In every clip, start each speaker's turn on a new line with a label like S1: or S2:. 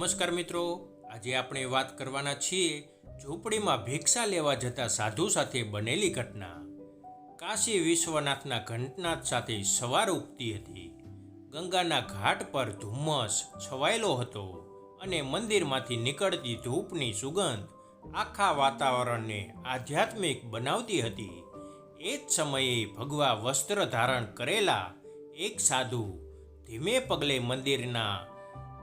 S1: નમસ્કાર મિત્રો, આજે આપણે વાત કરવાના છીએ ઝૂંપડીમાં ભિક્ષા લેવા જતા સાધુ સાથે બનેલી ઘટના. કાશી વિશ્વનાથના ઘંટનાથ સાથે સવાર ઉગતી હતી. ગંગાના ઘાટ પર ધુમ્મસ છવાયેલો હતો અને મંદિરમાંથી નીકળતી ધૂપની સુગંધ આખા વાતાવરણને આધ્યાત્મિક બનાવતી હતી. એ જ સમયે ભગવા વસ્ત્ર ધારણ કરેલા એક સાધુ ધીમે પગલે મંદિરના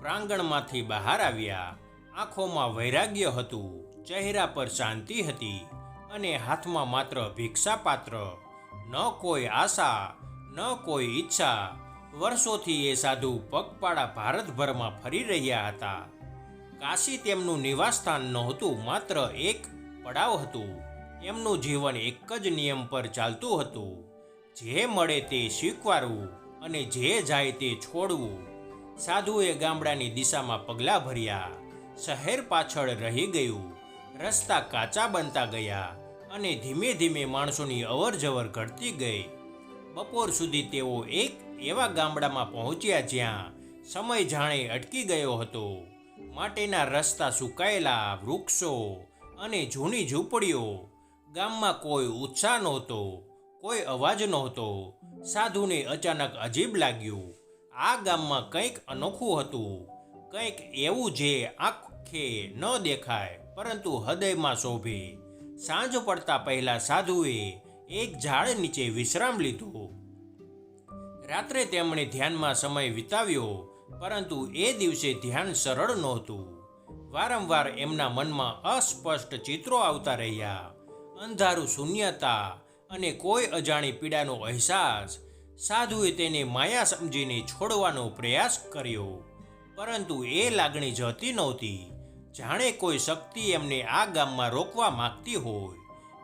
S1: પ્રાંગણમાંથી બહાર આવ્યા. આંખોમાં વૈરાગ્ય હતું, ચહેરા પર શાંતિ હતી અને હાથમાં માત્ર ભિક્ષાપાત્ર. ન કોઈ આશા, ન કોઈ ઈચ્છા. વર્ષોથી એ સાધુ પગપાળા ભારતભરમાં ફરી રહ્યા હતા. કાશી તેમનું નિવાસસ્થાન નહોતું, માત્ર એક પડાવ હતું. એમનું જીવન એક જ નિયમ પર ચાલતું હતું. જે મળે તે સ્વીકારવું અને જે જાય તે છોડવું. સાધુએ ગામડાની દિશામાં પગલાં ભર્યા. શહેર પાછળ રહી ગયું. રસ્તા કાચા બનતા ગયા અને ધીમે ધીમે માણસોની અવર જવર ઘટતી ગઈ. બપોર સુધી તેઓ એક એવા ગામડામાં પહોંચ્યા જ્યાં સમય જાણે અટકી ગયો હતો. માટેના રસ્તા સુકાયેલા, વૃક્ષો અને જૂની ઝૂંપડીઓ. ગામમાં કોઈ ઉત્સાહ નહોતો, કોઈ અવાજ નહોતો. સાધુને અચાનક અજીબ લાગ્યું. આ ગામમાં કંઈક અનોખું હતું. કંઈક એવું જે આંખે ન દેખાય, પરંતુ હૃદયમાં શોભે. સાંજ પડતા પહેલા સાધુએ એક ઝાડ નીચે વિશ્રામ લીધો. રાત્રે તેમણે ધ્યાનમાં સમય વિતાવ્યો, પરંતુ એ દિવસે ધ્યાન સરળ નહોતું. વારંવાર એમના મનમાં અસ્પષ્ટ ચિત્રો આવતા રહ્યા. અંધારું શૂન્યતા અને કોઈ અજાણી પીડાનો અહેસાસ સાધુએ તેને માયા સમજીને છોડવાનો પ્રયાસ કર્યો. પરંતુ એ લાગણી જતી નહોતી. જાણે કોઈ શક્તિ એમને આ ગામમાં રોકવા માંગતી હોય.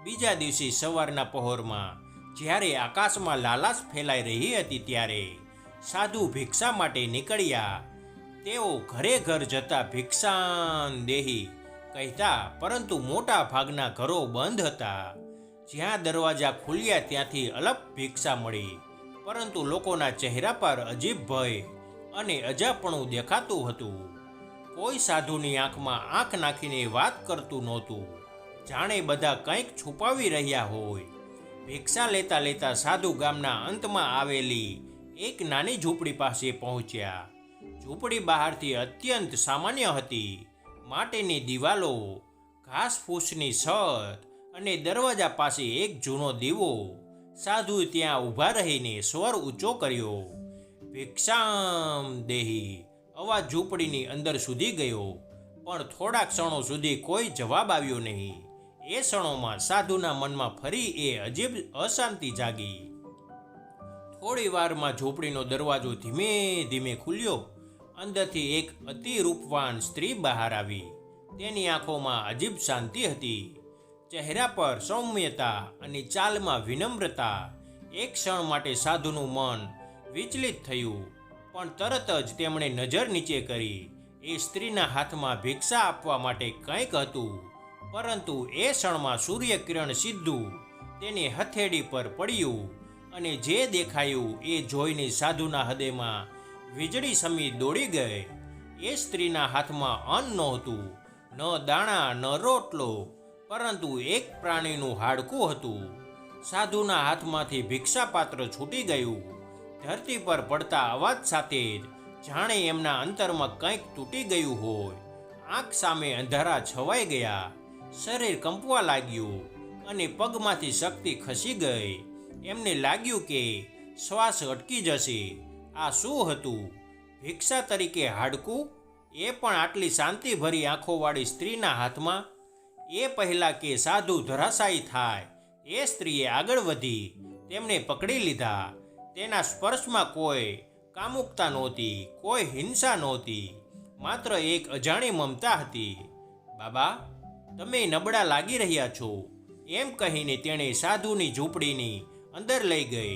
S1: બીજા દિવસે સવારના પહોરમાં, જ્યારે આકાશમાં લાલાશ ફેલાઈ રહી હતી ત્યારે, સાધુ ભિક્ષા માટે નીકળ્યા. તેઓ ઘરે ઘર જતા ભિક્ષાન દેહી કહેતા, પરંતુ મોટા ભાગના ઘરો બંધ હતા. જ્યાં દરવાજા ખુલ્યા ત્યાંથી અલપ ભિક્ષા મળી. પરંતુ લોકોના ચહેરા પર અજીબ ભય અને અજાપણું દેખાતું હતું. કોઈ સાધુની આંખમાં આંખ નાખીને વાત કરતું નહોતું. જાણે બધા કંઈક છુપાવી રહ્યા હોય. ભિક્ષા લેતા લેતા સાધુ ગામના અંતમાં આવેલી એક નાની ઝૂંપડી પાસે પહોંચ્યા. ઝૂંપડી બહારથી અત્યંત સામાન્ય હતી. માટેની દિવાલો, ઘાસફૂસની છત અને દરવાજા પાસે એક જૂનો દીવો સાધુએ ત્યાં ઊભા રહીને સ્વર ઊંચો કર્યો. ભિક્ષામ દેહી, અવાજ ઝૂંપડીની અંદર સુધી ગયો. પણ થોડા ક્ષણો સુધી કોઈ જવાબ આવ્યો નહીં. એ ક્ષણોમાં સાધુના મનમાં ફરી એ અજીબ અશાંતિ જાગી. થોડી વારમાં ઝૂંપડીનો દરવાજો ધીમે ધીમે ખુલ્યો. અંદરથી એક અતિ રૂપવાન સ્ત્રી બહાર આવી. તેની આંખોમાં અજીબ શાંતિ હતી. ચહેરા પર સૌમ્યતા અને ચાલમાં વિનમ્રતા એક ક્ષણ માટે સાધુનું મન વિચલિત થયું. પણ તરત જ તેમણે નજર નીચે કરી. એ સ્ત્રીના હાથમાં ભિક્ષા આપવા માટે કંઈક હતું. પરંતુ એ ક્ષણમાં સૂર્યકિરણ સીધું તેની હથેળી પર પડ્યું અને જે દેખાયું એ જોઈને સાધુના હૃદયમાં વીજળી સમી દોડી ગઈ. એ સ્ત્રીના હાથમાં અન્ન નહોતું. ન દાણા, ન રોટલો પરંતુ એક પ્રાણીનું હાડકું હતું. સાધુના હાથમાંથી ભિક્ષાપાત્ર છૂટી ગયું. ધરતી પર પડતા અવાજ સાથે જ જાણે એમના અંતરમાં કંઈક તૂટી ગયું હોય. આંખ સામે અંધારા છવાઈ ગયા. શરીર કંપવા લાગ્યું અને પગમાંથી શક્તિ ખસી ગઈ. એમને લાગ્યું કે શ્વાસ અટકી જશે. આ શું હતું? ભિક્ષા તરીકે હાડકું? એ પણ આટલી શાંતિભરી આંખોવાળી સ્ત્રીના હાથમાં એ પહેલાં કે સાધુ ધરાશાયી થાય. એ સ્ત્રીએ આગળ વધી, તેમને પકડી લીધા. તેના સ્પર્શમાં કોઈ કામુકતા નહોતી, કોઈ હિંસા નહોતી. માત્ર એક અજાણી મમતા હતી. બાબા, તમે નબળા લાગી રહ્યા છો. એમ કહીને તેણે સાધુની ઝૂંપડીની અંદર લઈ ગઈ.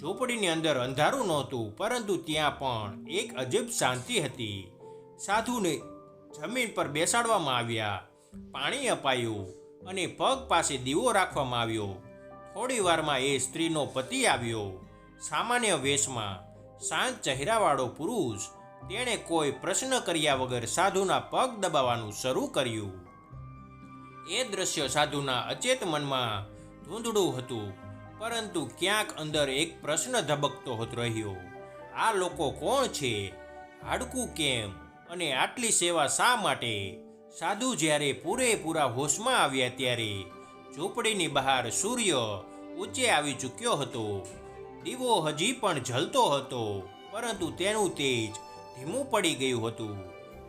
S1: ઝૂંપડીની અંદર અંધારું નહોતું, પરંતુ ત્યાં પણ એક અજીબ શાંતિ હતી. સાધુને જમીન પર બેસાડવામાં આવ્યા. પાણી અપાયું અને પગ પાસે દીવો રાખવામાં આવ્યો. થોડી વારમાં એ સ્ત્રીનો પતિ આવ્યો. સામાન્ય વેશમાં શાંત ચહેરાવાળો પુરુષ તેણે કોઈ પ્રશ્ન કર્યા વગર સાધુના પગ દબાવવાનું શરૂ કર્યું. એ દ્રશ્ય સાધુના અચેત મનમાં ધૂંધળું હતું, પરંતુ ક્યાંક અંદર એક પ્રશ્ન ધબકતો હતો રહ્યો. આ લોકો કોણ છે? હાડકું કેમ? અને આટલી સેવા શા માટે? સાધુ જ્યારે પૂરેપૂરા હોશમાં આવ્યા ત્યારે ઝૂંપડીની બહાર સૂર્ય ઊંચે આવી ચૂક્યો હતો. દીવો હજી પણ જલતો હતો, પરંતુ તેનું તેજ ધીમું પડી ગયું હતું.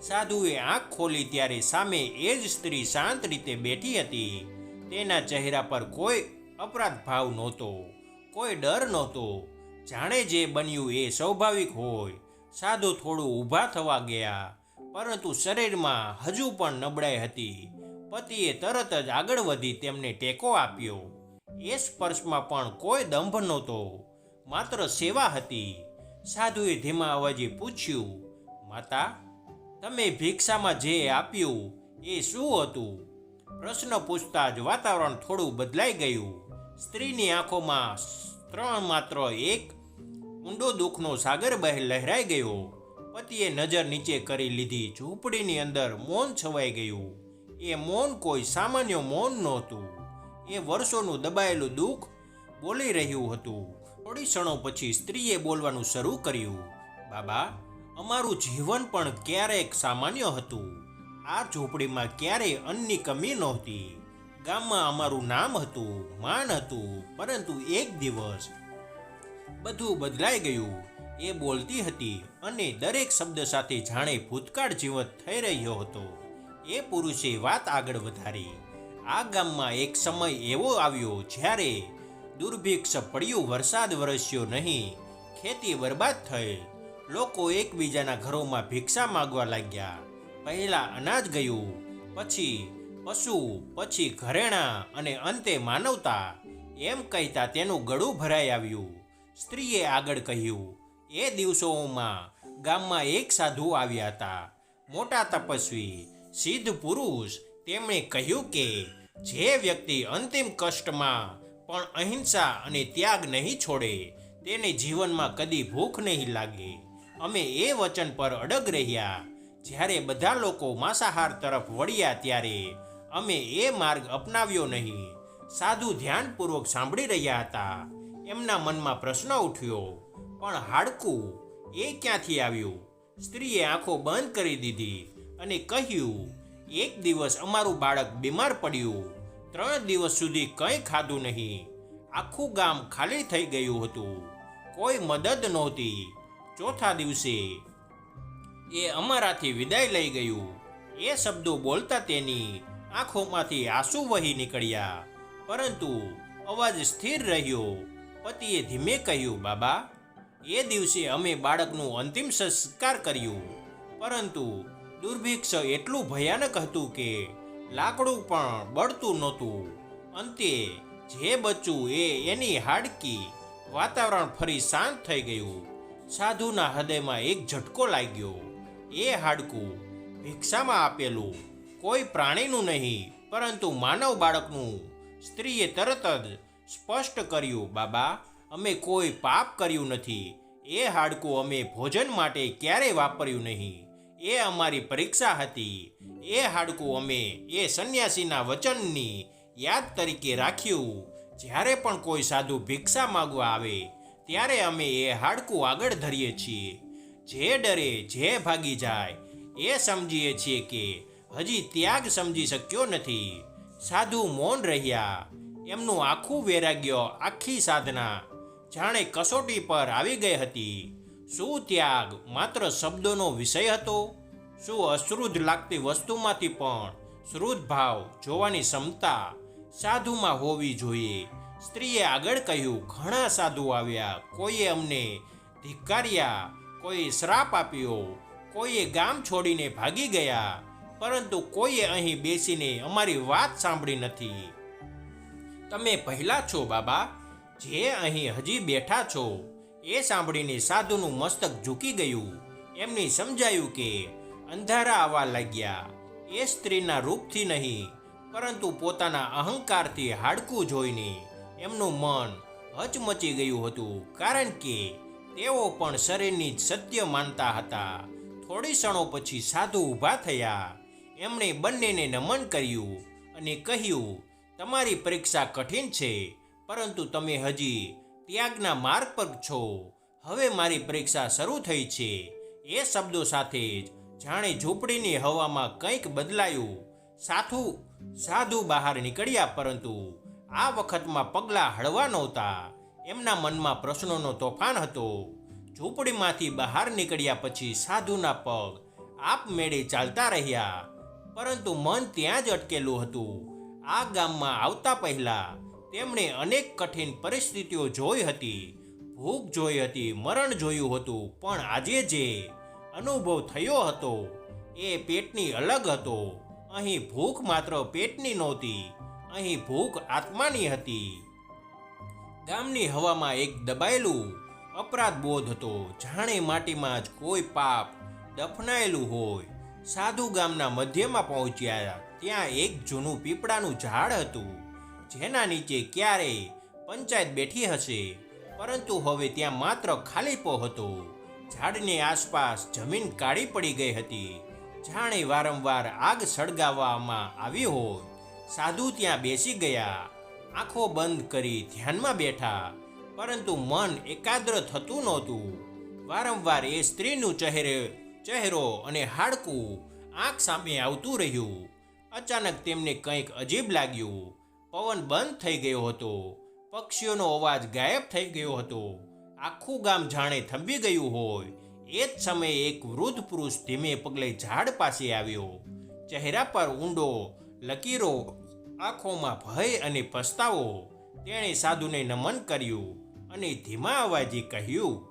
S1: સાધુએ આંખ ખોલી ત્યારે સામે એ જ સ્ત્રી શાંત રીતે બેઠી હતી. તેના ચહેરા પર કોઈ અપરાધ ભાવ નહોતો, કોઈ ડર નહોતો. જાણે જે બન્યું એ સ્વાભાવિક હોય. સાધુ થોડું ઊભા થવા ગયા. પરંતુ શરીરમાં હજુ પણ નબળાઈ હતી. પતિએ તરત જ આગળ વધી તેમને ટેકો આપ્યો. એ સ્પર્શમાં પણ કોઈ દંભ નહોતો. માત્ર સેવા હતી. સાધુએ ધીમા અવાજે પૂછ્યું, માતા, તમે ભિક્ષામાં જે આપ્યું એ શું હતું? પ્રશ્ન પૂછતા જ વાતાવરણ થોડું બદલાઈ ગયું. સ્ત્રીની આંખોમાં ત્રણ માત્ર એક ઊંડો દુઃખનો સાગર બહેર લહેરાઈ ગયો. પતિએ નજર નીચે કરી લીધી. ઝૂંપડીની અંદર મૌન છવાઈ ગયું. એ મૌન કોઈ સામાન્ય મૌન નહોતું. એ વર્ષોનું દબાયેલું દુઃખ બોલી રહ્યું હતું. થોડી ક્ષણો પછી સ્ત્રીએ બોલવાનું શરૂ કર્યું. બાબા, અમારું જીવન પણ ક્યારેક સામાન્ય હતું. આ ઝૂંપડીમાં ક્યારેય અન્નની કમી નહોતી. ગામમાં અમારું નામ હતું, માન હતું, પરંતુ એક દિવસ બધું બદલાઈ ગયું. એ બોલતી હતી અને દરેક શબ્દ સાથે જાણે ભૂતકાળ જીવત થઈ રહ્યો હતો. એ પુરુષે વાત આગળ વધારી. આ ગામમાં એક સમય એવો આવ્યો જ્યારે દુર્ભિક્ષ પડ્યું વરસાદ વરસ્યો નહીં. ખેતી બરબાદ થઈ. લોકો એકબીજાના ઘરોમાં ભિક્ષા માગવા લાગ્યા. પહેલા અનાજ ગયું, પછી પશુ, પછી ઘરેણાં અને અંતે માનવતા. એમ કહેતા તેનું ગળું ભરાઈ આવ્યું. સ્ત્રીએ આગળ કહ્યું, એ દિવસોમાં ગામમાં એક સાધુ આવ્યા હતા. મોટા તપસ્વી, સિદ્ધ પુરુષ, તેમણે કહ્યું કે, જે વ્યક્તિ અંતિમ કષ્ટમાં પણ અહિંસા અને ત્યાગ નહીં છોડે, તેને જીવનમાં કદી ભૂખ નહીં લાગે. અમે એ વચન પર અડગ રહ્યા. જ્યારે બધા લોકો માંસાહાર તરફ વળ્યા ત્યારે અમે એ માર્ગ અપનાવ્યો નહીં. સાધુ ધ્યાનપૂર્વક સાંભળી રહ્યા હતા. એમના મનમાં પ્રશ્ન ઉઠ્યો, પણ હાડકું એ ક્યાંથી આવ્યું? સ્ત્રીએ આંખો બંધ કરી દીધી અને કહ્યું, એક દિવસ અમારું બાળક બીમાર પડ્યું. ત્રણ દિવસ સુધી કંઈ ખાધું નહીં. આખું ગામ ખાલી થઈ ગયું હતું. કોઈ મદદ નહોતી. ચોથા દિવસે એ અમારાથી વિદાય લઈ ગયું. એ શબ્દો બોલતા તેની આંખોમાંથી આંસુ વહી નીકળ્યા. પરંતુ અવાજ સ્થિર રહ્યો. પતિએ ધીમે કહ્યું, બાબા એ દિવસે અમે બાળકનું અંતિમ સંસ્કાર કર્યું. પરંતુ દુર્ભિક્ષ એટલું ભયાનક હતું કે લાકડું પણ બળતું નહોતું. અંતે જે બચ્યું એ એની હાડકી વાતાવરણ ફરી શાંત થઈ ગયું. સાધુના હૃદયમાં એક ઝટકો લાગ્યો. એ હાડકું ભિક્ષામાં આપેલું કોઈ પ્રાણીનું નહીં, પરંતુ માનવ બાળકનું સ્ત્રીએ તરત જ સ્પષ્ટ કર્યું, બાબા અમે કોઈ પાપ કર્યું નથી. એ હાડકું અમે ભોજન માટે ક્યારેય વાપર્યું નહીં. એ અમારી પરીક્ષા હતી. એ હાડકું અમે એ સંન્યાસીના વચનની યાદ તરીકે રાખ્યું. જ્યારે પણ કોઈ સાધુ ભિક્ષા માગવા આવે, ત્યારે અમે એ હાડકું આગળ ધરીએ છીએ. જે ડરે, જે ભાગી જાય, એ સમજીએ છીએ કે હજી ત્યાગ સમજી શક્યો નથી. સાધુ મૌન રહ્યા. એમનું આખું વૈરાગ્ય, આખી સાધના જાણે કસોટી પર આવી ગઈ હતી. શું ત્યાગ માત્ર શબ્દોનો વિષય હતો? શું અશ્રુદ્ધ લાગતી વસ્તુમાંથી પણ શ્રુદ્ધ ભાવ જોવાની ક્ષમતા સાધુમાં હોવી જોઈએ? સ્ત્રીએ આગળ કહ્યું, ઘણા સાધુ આવ્યા. કોઈએ અમને ધિક્કાર્યા, કોઈએ શ્રાપ આપ્યો, કોઈએ ગામ છોડીને ભાગી ગયા, પરંતુ કોઈએ અહીં બેસીને અમારી વાત સાંભળી નથી. તમે પહેલા છો, બાબા. જે અહીં હજી બેઠા છો, એ સાંભળીને સાધુનું મસ્તક ઝૂકી ગયું. એમને સમજાયું કે અંધારા આવવા લાગ્યા. એ સ્ત્રીના રૂપથી નહીં, પરંતુ પોતાના અહંકારથી હાડકું જોઈને એમનું મન હચમચી ગયું હતું, કારણ કે તેઓ પણ શરીરની જ સત્ય માનતા હતા. થોડી ક્ષણો પછી સાધુ ઊભા થયા. એમણે બંનેને નમન કર્યું અને કહ્યું, તમારી પરીક્ષા કઠિન છે પરંતુ તમે હજી ત્યાગના માર્ગ પર છો. હવે મારી પરીક્ષા શરૂ થઈ છે. એ શબ્દો સાથે જ જાણે ઝૂંપડીની હવામાં કંઈક બદલાયું. સાધુ સાધુ બહાર નીકળ્યા પરંતુ આ વખતમાં પગલાં હળવા નહોતા. એમના મનમાં પ્રશ્નોનો તોફાન હતો. ઝૂંપડીમાંથી બહાર નીકળ્યા પછી સાધુના પગ આપમેળે ચાલતા રહ્યા. પરંતુ મન ત્યાં જ અટકેલું હતું. આ ગામમાં આવતા પહેલા તેમણે અનેક કઠિન પરિસ્થિતિઓ જોઈ હતી. ભૂખ જોઈ હતી, મરણ જોયું હતું, પણ આજે જે અનુભવ થયો હતો, એ પેટની અલગ હતો. અહીં ભૂખ માત્ર પેટની નહોતી, અહીં ભૂખ આત્માની હતી. ગામની હવામાં એક દબાયેલું, અપરાધ બોધ હતો. જાણે માટીમાં જ કોઈ પાપ દફનાયેલું હોય. સાધુ ગામના મધ્યમાં પહોંચ્યા, ત્યાં એક જૂનું પીપળાનું ઝાડ હતું. જેના નીચે ક્યારેય પંચાયત બેઠી હશે, પરંતુ હવે ત્યાં માત્ર ખાલીપો હતો. ઝાડની આસપાસ જમીન કાળી પડી ગઈ હતી. જાણે વારંવાર આગ સળગાવવામાં આવી હોય સાધુ ત્યાં બેસી ગયા, આંખો બંધ કરી ધ્યાનમાં બેઠા, પરંતુ મન એકાગ્ર થતું નહોતું. વારંવાર એ સ્ત્રીનું ચહેરે, ચહેરો અને હાડકું આંખ સામે આવતું રહ્યું. અચાનક તેમને કંઈક અજીબ લાગ્યું. પવન બંધ થઈ ગયો હતો. પક્ષીઓનો અવાજ ગાયબ થઈ ગયો હતો. આખું ગામ જાણે થંભી ગયું હોય. એ જ સમયે એક વૃદ્ધ પુરુષ ધીમે પગલે ઝાડ પાસે આવ્યો. ચહેરા પર ઊંડો, લકીરો, આંખોમાં ભય અને પસ્તાવો. તેણે સાધુને નમન કર્યું અને ધીમા અવાજે કહ્યું,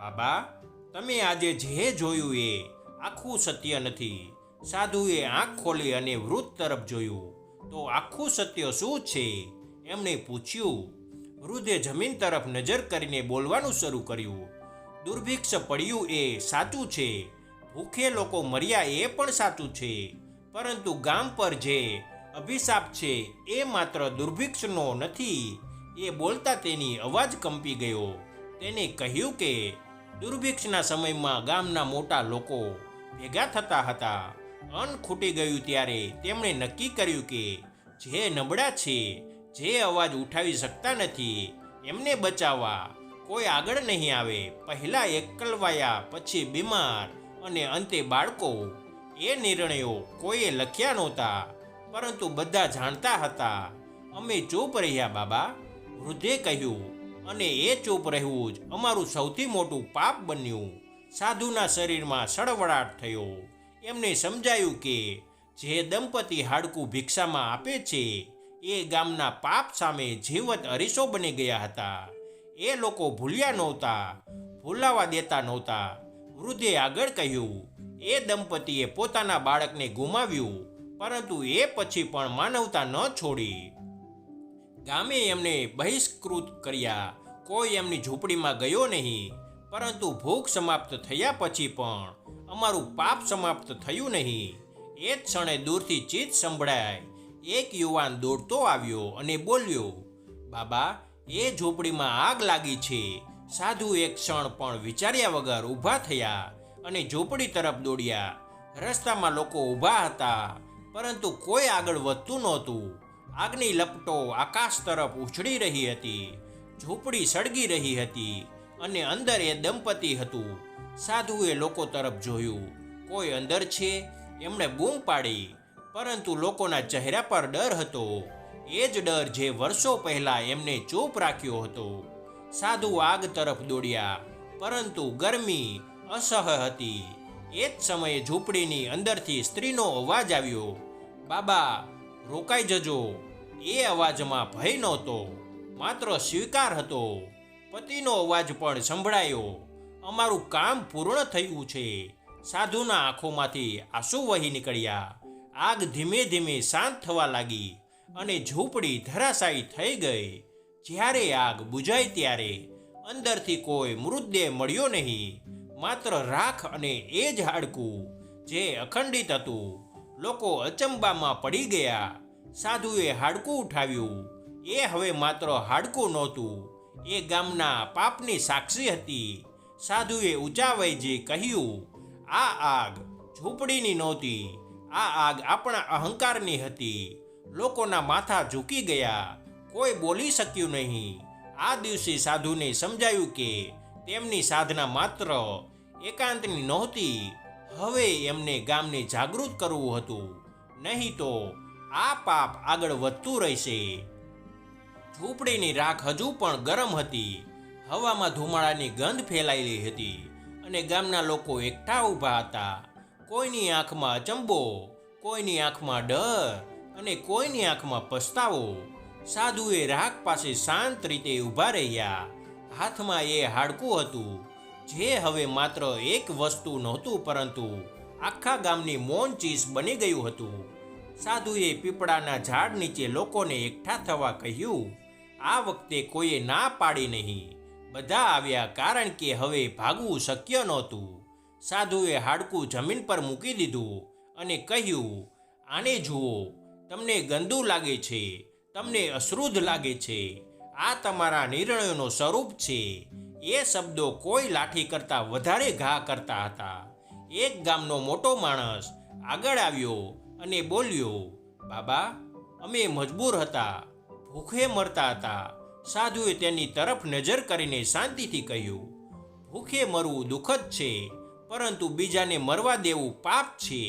S1: બાબા, તમે આજે જે જોયું એ આખું સત્ય નથી. સાધુએ આંખ ખોલી અને વૃદ્ધ તરફ જોયું. તો આખું સત્ય શું છે? એમણે પૂછ્યું, વૃદ્ધે જમીન તરફ નજર કરીને બોલવાનું શરૂ કર્યું. દુર્ભિક્ષ પડ્યું એ સાચું છે. ભૂખે લોકો મર્યા એ પણ સાચું છે. પરંતુ ગામ પર જે અભિશાપ છે એ માત્ર દુર્ભિક્ષનો નથી. એ બોલતા તેની અવાજ કંપી ગયો. તેને કહ્યું કે, દુર્ભિક્ષના સમયમાં ગામના મોટા લોકો ભેગા થતા હતા. અન્ન ખૂટી ગયું ત્યારે તેમણે નક્કી કર્યું કે જે નબળા છે, જે અવાજ ઉઠાવી શકતા નથી, એમને બચાવવા કોઈ આગળ નહીં આવે. પહેલાં એકલવાયા, પછી બીમાર અને અંતે બાળકો. એ નિર્ણયો કોઈએ લખ્યા નહોતા, પરંતુ બધા જાણતા હતા. અમે ચૂપ રહ્યા બાબા, વૃદ્ધે કહ્યું. અને એ ચૂપ રહેવું જ અમારું સૌથી મોટું પાપ બન્યું. સાધુના શરીરમાં સળવળાટ થયો. એમને સમજાયું કે જે દંપતી હાડકું ભિક્ષામાં આપે છે, એ ગામના પાપ સામે જીવત અરીસો બની ગયા હતા. એ લોકો ભૂલ્યા નહોતા, ભૂલાવા દેતા નહોતા. વૃદ્ધે આગળ કહ્યું, એ દંપતીએ પોતાના બાળકને ગુમાવ્યું, પરંતુ એ પછી પણ માનવતા ન છોડી. ગામે એમને બહિષ્કૃત કર્યા. કોઈ એમની ઝૂંપડીમાં ગયો નહીં, પરંતુ ભૂખ સમાપ્ત થયા પછી પણ અમારું પાપ સમાપ્ત થયું નહીં. એ જ ક્ષણે દૂરથી ચીત સંભળાય. એક યુવાન દોડતો આવ્યો અને બોલ્યો, બાબા, એ ઝૂંપડીમાં આગ લાગી છે. સાધુ એક ક્ષણ પણ વિચાર્યા વગર ઊભા થયા અને ઝૂંપડી તરફ દોડ્યા. રસ્તામાં લોકો ઊભા હતા, પરંતુ કોઈ આગળ વધતું નહોતું. આગની લપટો આકાશ તરફ ઉછળી રહી હતી. ઝૂંપડી સળગી રહી હતી. અને અંદર એ દંપતી હતું. સાધુએ લોકો તરફ જોયું. કોઈ અંદર છે? એમણે બૂમ પાડી. પરંતુ લોકોના ચહેરા પર ડર હતો. એ જ ડર જે વર્ષો પહેલા એમને ચૂપ રાખ્યો હતો. સાધુ આગ તરફ દોડ્યા. પરંતુ ગરમી અસહ હતી. એ જ સમયે ઝૂંપડીની અંદરથી સ્ત્રીનો અવાજ આવ્યો. બાબા, રોકાઈ જજો. એ અવાજમાં ભય નહોતો. માત્ર સ્વીકાર હતો. પતિનો અવાજ પણ સંભળાયો. અમારું કામ પૂર્ણ થયું છે. સાધુના આંખોમાંથી આંસુ વહી નીકળ્યા. આગ ધીમે ધીમે શાંત થવા લાગી અને ઝૂંપડી ધરાશાયી થઈ ગઈ. જ્યારે આગ બુજાઈ ત્યારે અંદરથી કોઈ મૃતદેહ મળ્યો નહીં. માત્ર રાખ અને એ જ હાડકું જે અખંડિત હતું. લોકો અચંબામાં પડી ગયા. સાધુએ હાડકું ઉઠાવ્યું. એ હવે માત્ર હાડકું નહોતું એ ગામના પાપની સાક્ષી હતી. સાધુએ ઊંચા વયજે કહ્યું, આ આગ ઝૂંપડીની નહોતી. આ આગ આપણા અહંકારની હતી. લોકોના માથા ઝૂકી ગયા. કોઈ બોલી શક્યું નહીં. આ દિવસે સાધુને સમજાયું કે તેમની સાધના માત્ર એકાંતની નહોતી. હવે એમને ગામને જાગૃત કરવું હતું. નહીં તો આ પાપ આગળ વધતું રહેશે. ઝૂંપડીની રાખ હજુ પણ ગરમ હતી. હવામાં ધુમાડાની ગંધ ફેલાયેલી હતી અને ગામના લોકો એકઠા ઊભા હતા. કોઈની આંખમાં અચંબો, કોઈની આંખમાં ડર અને કોઈની આંખમાં પસ્તાવો. સાધુએ રાખ પાસે શાંત રીતે ઊભા રહ્યા. હાથમાં એ હાડકું હતું, જે હવે માત્ર એક વસ્તુ નહોતું પરંતુ આખા ગામની મૌન ચીસ બની ગયું હતું. સાધુએ પીપળાના ઝાડ નીચે લોકોને એકઠા થવા કહ્યું, આ વખતે કોઈએ ના પાડી નહીં. બધા આવ્યા કારણ કે હવે ભાગવું શક્ય નહોતું. સાધુએ હાડકું જમીન પર મૂકી દીધું અને કહ્યું, આને જુઓ, તમને ગંદુ લાગે છે, તમને અશ્રુદ્ધ લાગે છે. આ તમારા નિર્ણયોનો સ્વરૂપ છે. એ શબ્દો કોઈ લાઠી કરતાં વધારે ઘા કરતા હતા. એક ગામનો મોટો માણસ આગળ આવ્યો અને બોલ્યો, બાબા, અમે મજબૂર હતા, ભૂખે મરતા હતા. સાધુએ તેની તરફ નજર કરીને શાંતિથી કહ્યું, ભૂખે મરવું દુઃખદ છે, પરંતુ બીજાને મરવા દેવું પાપ છે.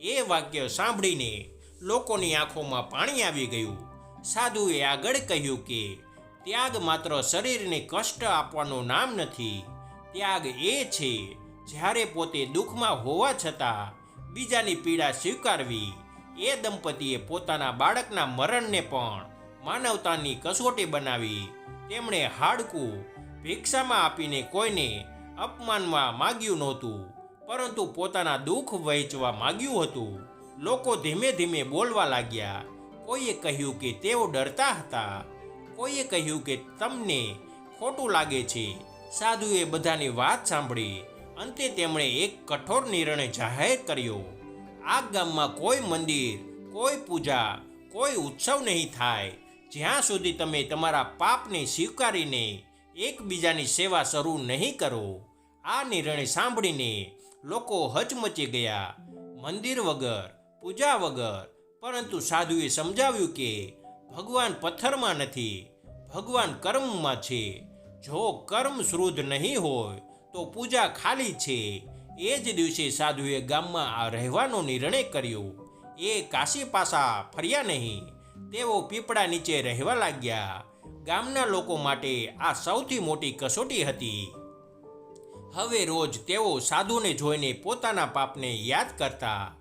S1: એ વાક્ય સાંભળીને લોકોની આંખોમાં પાણી આવી ગયું. સાધુએ આગળ કહ્યું કે, ત્યાગ માત્ર શરીરને કષ્ટ આપવાનું નામ નથી, ત્યાગ એ છે, જ્યારે પોતે દુઃખમાં હોવા છતાં બીજાની પીડા સ્વીકારવી. એ દંપતીએ પોતાના બાળકના મરણને પણ માનવતાની કસોટી બનાવી. તેમણે હાડકું ભિક્ષામાં આપીને કોઈને અપમાનમાં માગ્યું નહોતું, પરંતુ પોતાના દુઃખ વહેંચવા માગ્યું હતું. લોકો ધીમે ધીમે બોલવા લાગ્યા, કોઈએ કહ્યું કે તેઓ ડરતા હતા? કોઈએ કહ્યું કે તમને ખોટું લાગે છે? સાધુએ બધાની વાત સાંભળી. અંતે તેમણે એક કઠોર નિર્ણય જાહેર કર્યો. આ ગામમાં કોઈ મંદિર, કોઈ પૂજા, કોઈ ઉત્સવ નહીં થાય. જ્યાં સુધી તમે તમારા પાપને સ્વીકારીને એકબીજાની સેવા શરૂ નહીં કરો, આ નિર્ણય સાંભળીને લોકો હચમચી ગયા. મંદિર વગર, પૂજા વગર, પરંતુ સાધુએ સમજાવ્યું કે ભગવાન પથ્થરમાં નથી, ભગવાન કર્મમાં છે. જો કર્મ શુદ્ધ નહીં હોય, તો પૂજા ખાલી છે. એ જ દિવસે સાધુએ ગામમાં રહેવાનો નિર્ણય કર્યો. એ કાશી પાસા ફર્યા નહીં. તેઓ પીપળા નીચે રહેવા લાગ્યા. ગામના લોકો માટે આ સૌથી મોટી કસોટી હતી. હવે રોજ તેઓ સાધુને જોઈને પોતાના પાપને યાદ કરતા.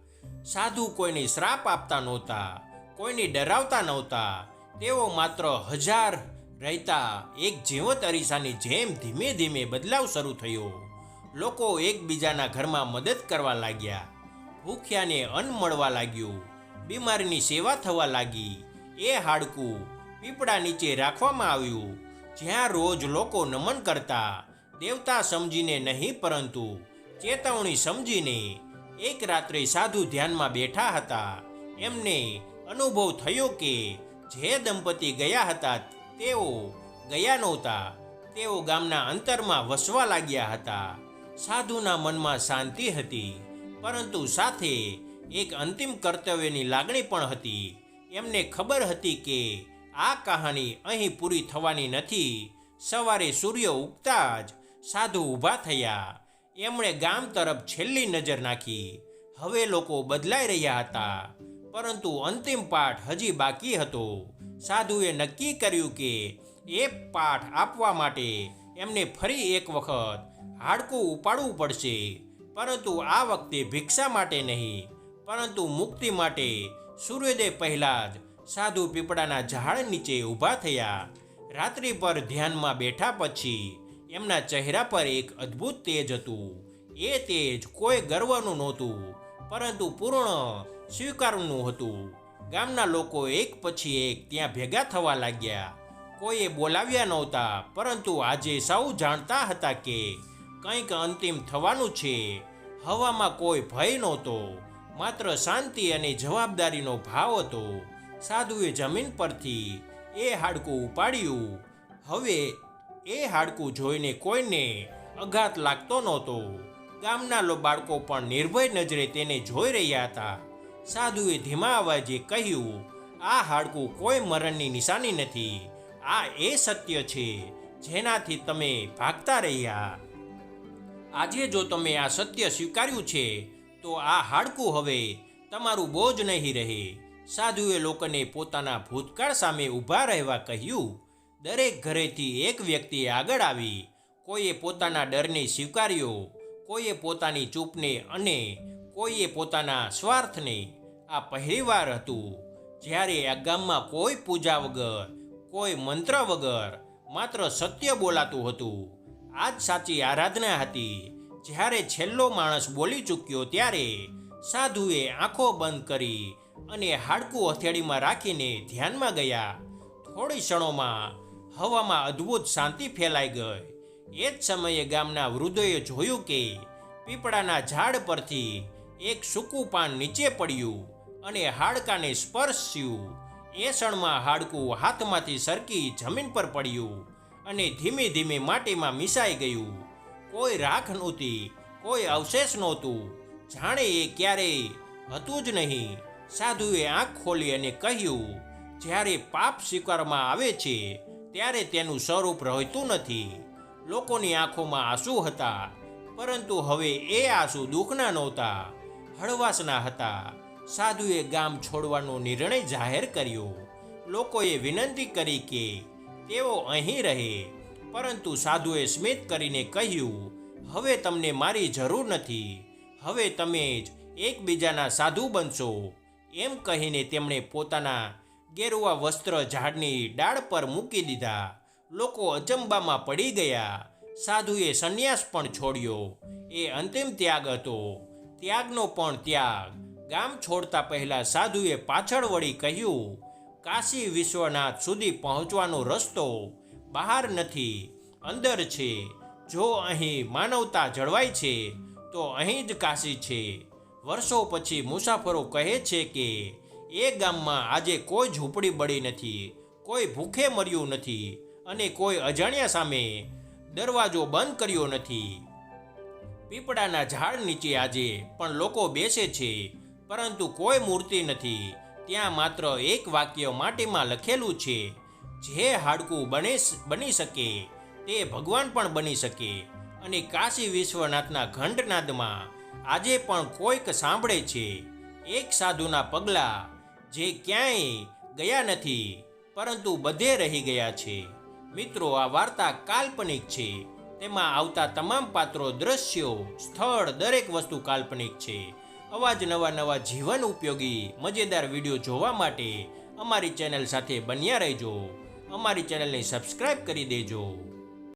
S1: સાધુ કોઈને શ્રાપ આપતા નહોતા, કોઈને ડરાવતા નહોતા. તેઓ માત્ર હજાર રહેતા એક જીવંત અરીસાની જેમ ધીમે ધીમે બદલાવ શરૂ થયો. લોકો એકબીજાના ઘરમાં મદદ કરવા લાગ્યા. ભૂખ્યાને અન્ન મળવા લાગ્યું. બીમારીની સેવા થવા લાગી. એ હાડકું પીપળા નીચે રાખવામાં આવ્યું. જ્યાં રોજ લોકો નમન કરતા, દેવતા સમજીને નહીં પરંતુ ચેતવણી સમજીને એક રાત્રે સાધુ ધ્યાનમાં બેઠા હતા. એમને અનુભવ થયો કે જે દંપતી ગયા હતા તેઓ ગયા નહોતા. તેઓ ગામના અંતરમાં વસવા લાગ્યા હતા. સાધુના મનમાં શાંતિ હતી, પરંતુ સાથે એક અંતિમ કર્તવ્યની લાગણી પણ હતી. એમને ખબર હતી કે આ કહાની અહીં પૂરી થવાની નથી. સવારે સૂર્ય ઉગતા જ સાધુ ઊભા થયા. એમણે ગામ તરફ છેલ્લી નજર નાખી. હવે લોકો બદલાઈ રહ્યા હતા, પરંતુ અંતિમ પાઠ હજી બાકી હતો. સાધુએ નક્કી કર્યું કે એ પાઠ આપવા માટે એમને ફરી એક વખત હાડકું ઉપાડવું પડશે. પરંતુ આ વખતે ભિક્ષા માટે નહીં, પરંતુ મુક્તિ માટે. સૂર્યોદય પહેલાં જ સાધુ પીપળાના ઝાડ નીચે ઊભા થયા. રાત્રિ પર ધ્યાનમાં બેઠા પછી એમના ચહેરા પર એક અદ્ભુત તેજ હતું. એ તેજ કોઈ ગર્વનું નહોતું, પરંતુ પૂર્ણ સ્વીકારનું હતું. ગામના લોકો એક પછી એક ત્યાં ભેગા થવા લાગ્યા. કોઈએ બોલાવ્યા નહોતા, પરંતુ આજે સૌ જાણતા હતા કે કંઈક અંતિમ થવાનું છે. હવામાં કોઈ ભય નહોતો. માત્ર શાંતિ અને જવાબદારીનો ભાવ હતો. સાધુએ જમીન પરથી એ હાડકું ઉપાડ્યું. હવે એ હાડકું જોઈને કોઈને અઘાત લાગતો નહોતો. ગામના બાળકો પણ નિર્ભય નજરે તેને જોઈ રહ્યા હતા. સાધુએ ધીમા અવાજે કહ્યું, આ હાડકું કોઈ મરણની નિશાની નથી. આ એ સત્ય છે. જેનાથી તમે ભાગતા રહ્યા. આજે જો તમે આ સત્ય સ્વીકાર્યું છે, તો આ હાડકું હવે તમારું બોજ નહીં રહે. સાધુએ લોકોને પોતાના ભૂતકાળ સામે ઊભા રહેવા કહ્યું. દરેક ઘરેથી એક વ્યક્તિ આગળ આવી. કોઈએ પોતાના ડરને સ્વીકાર્યો, કોઈએ પોતાની ચૂપને અને કોઈએ પોતાના સ્વાર્થને. આ પહેલીવાર હતું. જ્યારે આ ગામમાં કોઈ પૂજા વગર, કોઈ મંત્ર વગર માત્ર સત્ય બોલાતું હતું આ જ સાચી આરાધના હતી. જ્યારે છેલ્લો માણસ બોલી ચૂક્યો ત્યારે સાધુએ આંખો બંધ કરી અને હાડકું હથેળીમાં રાખીને ધ્યાનમાં ગયા. થોડી ક્ષણોમાં હવામાં અદ્ભુત શાંતિ ફેલાઈ ગઈ. એ જ સમયે ગામના વૃદ્ધોએ જોયું કે પીપળાના ઝાડ પરથી એક સૂકું પાન નીચે પડ્યું અને હાડકાને સ્પર્શ્યું. એ ક્ષણમાં હાડકું હાથમાંથી સરકી જમીન પર પડ્યું. અને ધીમે ધીમે માટીમાં મિસાઈ ગયું. કોઈ રાખ નહોતી, કોઈ અવશેષ નહોતું. જાણે એ ક્યારેય હતું જ નહીં. સાધુએ આંખ ખોલી અને કહ્યું, જ્યારે પાપ સ્વીકારવામાં આવે છે, ત્યારે તેનું સ્વરૂપ રહેતું નથી. લોકોની આંખોમાં આંસુ હતા, પરંતુ હવે એ આંસુ દુઃખના નહોતા, હળવાશના હતા. સાધુએ ગામ છોડવાનો નિર્ણય જાહેર કર્યો. લોકોએ વિનંતી કરી કે તેઓ અહીં રહે. પરંતુ સાધુએ સ્મિત કરીને કહ્યું, હવે તમને મારી જરૂર નથી. હવે તમે જ એકબીજાના સાધુ બનશો. એમ કહીને તેમણે પોતાના ગેરુવા વસ્ત્ર ઝાડની ડાળ પર મૂકી દીધા. લોકો અચંબામાં પડી ગયા. સાધુએ સંન્યાસ પણ છોડ્યો. એ અંતિમ ત્યાગ હતો. ત્યાગનો પણ ત્યાગ. ગામ છોડતા પહેલા સાધુએ પાછળ વળી કહ્યું કાશી વિશ્વનાથ સુધી પહોંચવાનો રસ્તો બહાર નથી, અંદર છે. જો અહીં માનવતા જળવાય છે, તો અહીં જ કાશી છે. વર્ષો પછી મુસાફરો કહે છે કે, એ ગામમાં આજે કોઈ ઝૂંપડી બળી નથી, કોઈ ભૂખે મર્યું નથી અને કોઈ અજાણ્યા સામે દરવાજો બંધ કર્યો નથી. પીપળાના ઝાડ નીચે આજે પણ લોકો બેસે છે, પરંતુ કોઈ મૂર્તિ નથી. ત્યાં માત્ર એક વાક્ય માટીમાં લખેલું છે, જે હાડકું બને બની શકે, તે ભગવાન પણ બની શકે. અને કાશી વિશ્વનાથના ઘંટનાદમાં આજે પણ કોઈક સાંભળે છે, એક સાધુના પગલાં, જે ક્યાંય ગયા નથી, પરંતુ બધે રહી ગયા છે. મિત્રો, આ વાર્તા કાલ્પનિક છે. તેમાં આવતા તમામ પાત્રો, દ્રશ્યો, સ્થળ દરેક વસ્તુ કાલ્પનિક છે. અવાજ નવા નવા જીવન ઉપયોગી, મજેદાર વીડિયો જોવા માટે અમારી ચેનલ સાથે બન્યા રહેજો. અમારી ચેનલને સબસ્ક્રાઈબ કરી દેજો.